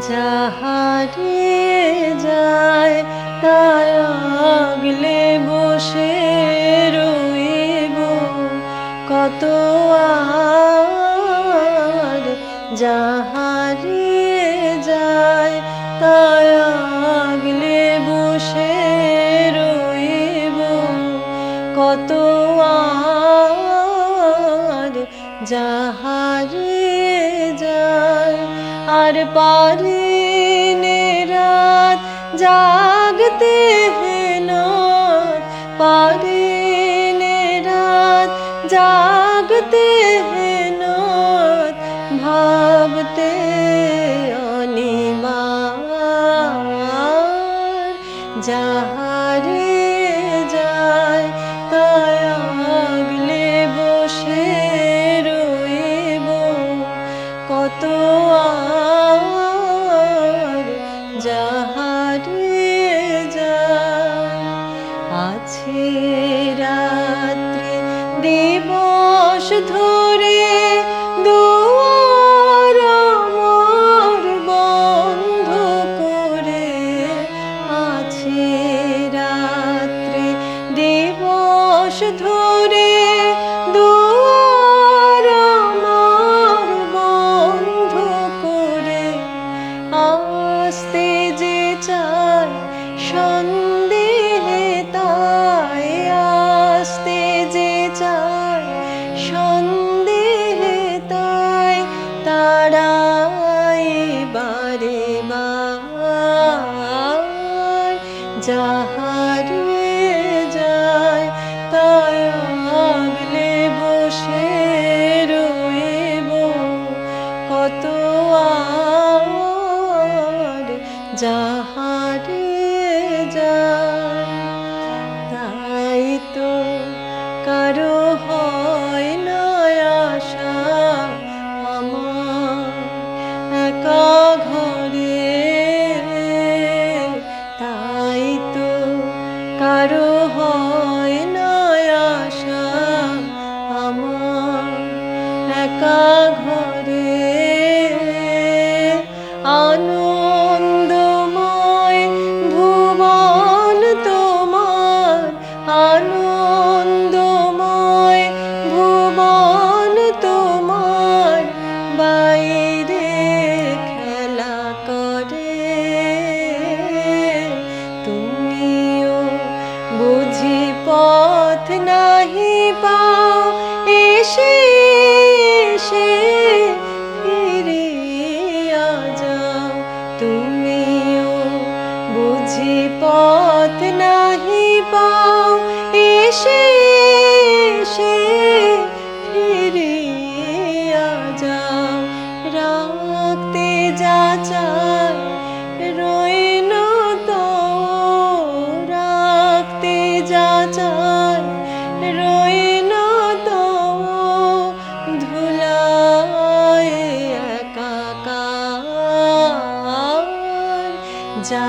যাহারে যায়, তাই আগলে বসে রইব। কত আর যাহারে যায়, তাই আগলে বসে রইব। কত আর যাহারে যায় আর পারে রাত, জাগতে না পারে রাত, জাগতে না ভাবতে অনিমার যাহারে যায় তাই আগলে বসে রইব। কত আর দিবস ধরে বন্ধ করে আছে রাত্রি দিবস ধরে বন্ধ করে আসতে যে চায় সন্দেহে যাহারে বুঝি পথ নাহি পাও, এসে এসে ফিরিয়া যাও। রাখতে যা চাই রইন তো রাখতে যা চাই রইন তো ধুলায় একাকার যা